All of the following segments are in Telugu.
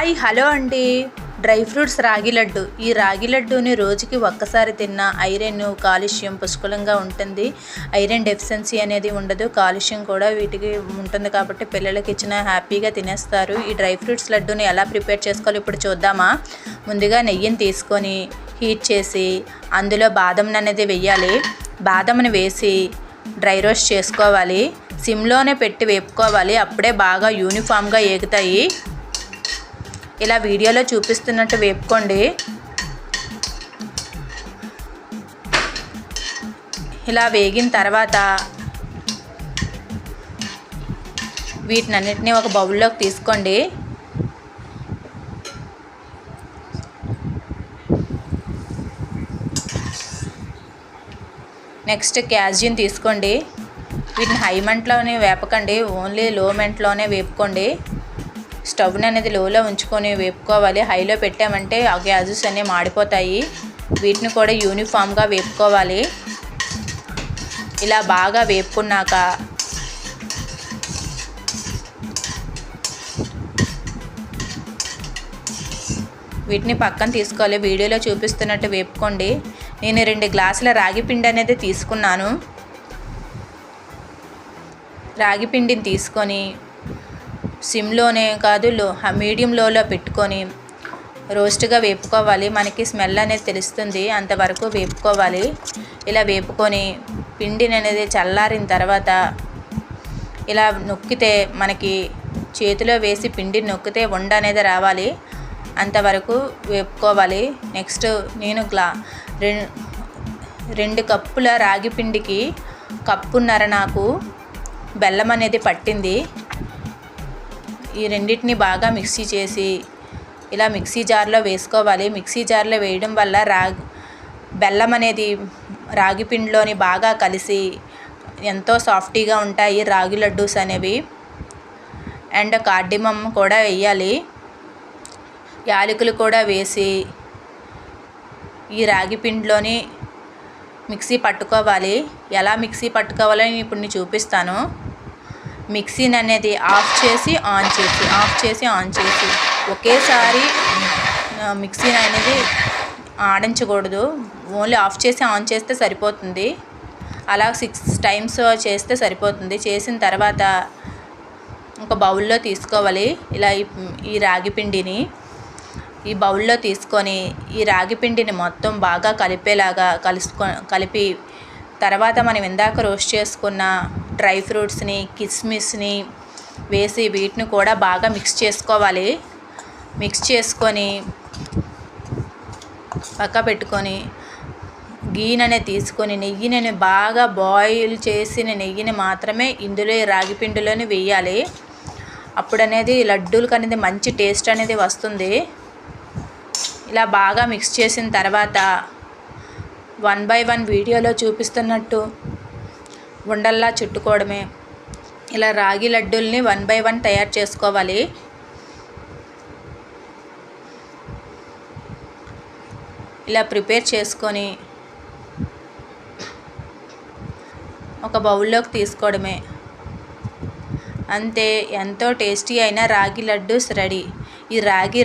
హాయ్ హలో అండి. Dry fruits ragi laddu. ఈ రాగి లడ్డూని రోజుకి ఒక్కసారి తిన్న ఐరన్ కాలుష్యం పుష్కలంగా ఉంటుంది. ఐరన్ డెఫిషియన్సీ అనేది ఉండదు. కాలుష్యం కూడా వీటికి ఉంటుంది కాబట్టి పిల్లలకి ఇచ్చిన హ్యాపీగా తినేస్తారు. ఈ డ్రై ఫ్రూట్స్ లడ్డూని ఎలా ప్రిపేర్ చేసుకోవాలి ఇప్పుడు చూద్దామా? ముందుగా నెయ్యిని తీసుకొని హీట్ చేసి అందులో బాదం అనేది వెయ్యాలి బాదంని వేసి డ్రై రోస్ట్ చేసుకోవాలి. సిమ్లోనే పెట్టి వేపుకోవాలి. అప్పుడే బాగా యూనిఫామ్గా ఏగుతాయి. ఇలా వీడియోలో చూపిస్తున్నట్టు వేపుకోండి. ఇలా వేగిన తర్వాత వీటినన్నిటిని ఒక బౌల్లోకి తీసుకోండి. నెక్స్ట్ క్యాజ్యూని తీసుకోండి. వీటిని హై మంటలోనే వేపకండి. ఓన్లీ లో మంటలోనే వేపుకోండి. స్టవ్ని అనేది లోలో ఉంచుకొని వేపుకోవాలి. హైలో పెట్టామంటే ఆ గ్యాజెస్ అన్నీ మాడిపోతాయి. వీటిని కూడా యూనిఫామ్గా వేపుకోవాలి. ఇలా బాగా వేపుకున్నాక వీటిని పక్కన తీసుకోవాలి. వీడియోలో చూపిస్తున్నట్టు వేపుకోండి. నేను రెండు గ్లాసుల రాగి పిండి అనేది తీసుకున్నాను. రాగి పిండిని తీసుకొని సిమ్లోనే కాదు లో మీడియం లోలో పెట్టుకొని రోస్ట్గా వేపుకోవాలి. మనకి స్మెల్ అనేది తెలుస్తుంది. అంతవరకు వేపుకోవాలి. ఇలా వేపుకొని పిండిని అనేది చల్లారిన తర్వాత ఇలా నొక్కితే మనకి చేతిలో వేసి పిండిని నొక్కితే వండ అనేది రావాలి. అంతవరకు వేపుకోవాలి. నెక్స్ట్ నేను గ్లా రెండు కప్పుల రాగి పిండికి కప్పున్నర నాకు బెల్లం అనేది పట్టింది. ఈ రెండింటిని బాగా మిక్సీ చేసి ఇలా మిక్సీ జార్లో వేసుకోవాలి. మిక్సీ జార్లో వేయడం వల్ల రాగి బెల్లం అనేది రాగి పిండిలోని బాగా కలిసి ఎంతో సాఫ్టీగా ఉంటాయి. రాగి లడ్డూస్ అనేవి. అండ్ కార్డిమమ్ కూడా వేయాలి. యాలకులు కూడా వేసి ఈ రాగి పిండిలోని మిక్సీ పట్టుకోవాలి. ఎలా మిక్సీ పట్టుకోవాలని ఇప్పుడు నేను చూపిస్తాను. మిక్సీని అనేది ఆఫ్ చేసి ఆన్ చేసి ఆఫ్ చేసి ఆన్ చేసి. ఒకేసారి మిక్సీని అనేది ఆడించకూడదు. ఓన్లీ ఆఫ్ చేసి ఆన్ చేస్తే సరిపోతుంది. అలా సిక్స్ టైమ్స్ చేస్తే సరిపోతుంది. చేసిన తర్వాత ఒక బౌల్లో తీసుకోవాలి. ఇలా ఈ రాగి పిండిని. ఈ బౌల్లో తీసుకొని ఈ రాగి పిండిని మొత్తం బాగా కలిపేలాగా కలుసుకొని కలిపి తర్వాత మనం ఇందాక రోస్ట్ చేసుకున్న డ్రై ఫ్రూట్స్ని కిస్మిస్ని వేసి వీటిని కూడా బాగా మిక్స్ చేసుకోవాలి. మిక్స్ చేసుకొని పక్క పెట్టుకొని గీననే తీసుకొని నెయ్యిని బాగా బాయిల్ చేసిన నెయ్యిని మాత్రమే ఇందులో రాగి పిండిలోనే వేయాలి. అప్పుడు అనేది లడ్డూలకు అనేది మంచి టేస్ట్ అనేది వస్తుంది. ఇలా బాగా మిక్స్ చేసిన తర్వాత వన్ బై వన్ వీడియోలో చూపిస్తున్నట్టు ఉండల్లా చుట్టుకోవడమే. ఇలా రాగి లడ్డూల్ని వన్ బై వన్ తయారు చేసుకోవాలి. ఇలా ప్రిపేర్ చేసుకొని ఒక బౌల్లోకి తీసుకోవడమే. అంతే ఎంతో టేస్టీ అయిన రాగి లడ్డూస్ రెడీ. ఈ రాగి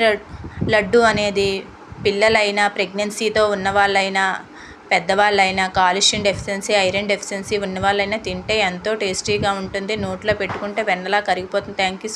లడ్డు అనేది పిల్లలైనా ప్రెగ్నెన్సీతో ఉన్నవాళ్ళైనా పెద్దవాళ్ళైనా కాలుష్యం డెఫిషియన్సీ ఐరన్ డెఫిషియన్సీ ఉన్న వాళ్ళైనా తింటే ఎంతో టేస్టీగా ఉంటుంది. నోట్లో పెట్టుకుంటే వెన్నలా కరిగిపోతుంది. Thank you so